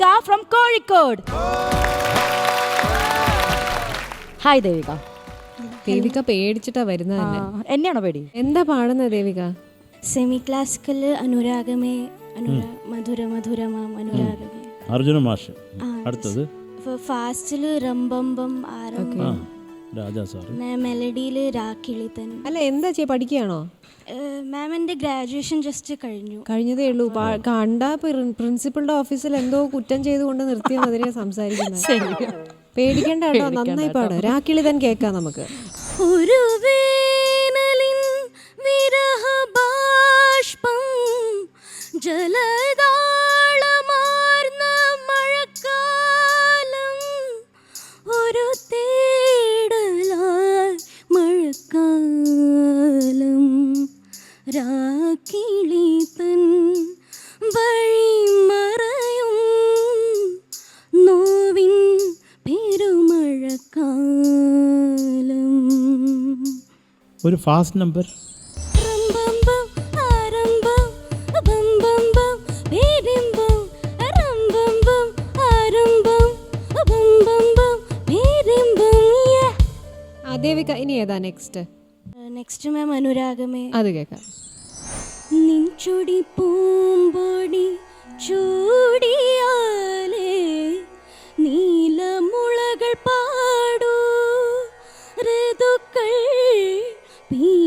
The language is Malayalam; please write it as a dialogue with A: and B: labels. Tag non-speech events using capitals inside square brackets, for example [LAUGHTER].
A: ദേവിക ഫ്രം കോഴിക്കോട്. ഹായ് ദേവിക.
B: ദേവിക പേടിച്ചിട്ടാ വരുന്നത് തന്നെ
A: എന്നെയാണോ പേടി?
B: എന്താ പാടുന്നത് ദേവിക?
C: സെമി ക്ലാസിക്കൽ അനുരാഗമേ അനുരാ മധുര മധുരമാം അനുരാഗമേ.
D: അർജുന മാഷ്. അടുത്തത്?
C: ഫാസ്റ്റിൽ റംബംബം ആരംഭം
D: ആ. രാജാ സാറ്.
C: മെലഡിയിൽ രാക്കിളിത്തൻ
B: അല്ല എന്താ ചെയ്യ? പഠിക്കുകയാണോ?
C: മാം എന്റെ ഗ്രാജുവേഷൻ ജസ്റ്റ് കഴിഞ്ഞു.
B: കഴിഞ്ഞതേ ഉള്ളൂ. കണ്ട പ്രിൻസിപ്പളുടെ ഓഫീസിൽ എന്തോ കുറ്റം ചെയ്തുകൊണ്ട് നിർത്തിയ മാതിരിയാ സംസാരിക്കുന്നത് [LAUGHS] പേടിക്കണ്ട കേട്ടോ നന്നായി പാട്. രാക്കിളിതൻ കേൾക്കാം നമുക്ക്.
C: ഒരു വിരഹ ബാഷ്പം ജലതാളമാർന്ന ഒരു
D: ഫാസ്റ്റ് നമ്പർ
B: ദേവിക ഇനി ഏതാ നെക്സ്റ്റ്
C: നെക്സ്റ്റ് മാം അനുരാഗമേ.
B: അത് കേൾക്കാം.
C: നിൻചൊടി പൂമ്പൊടി ചൂടി Be.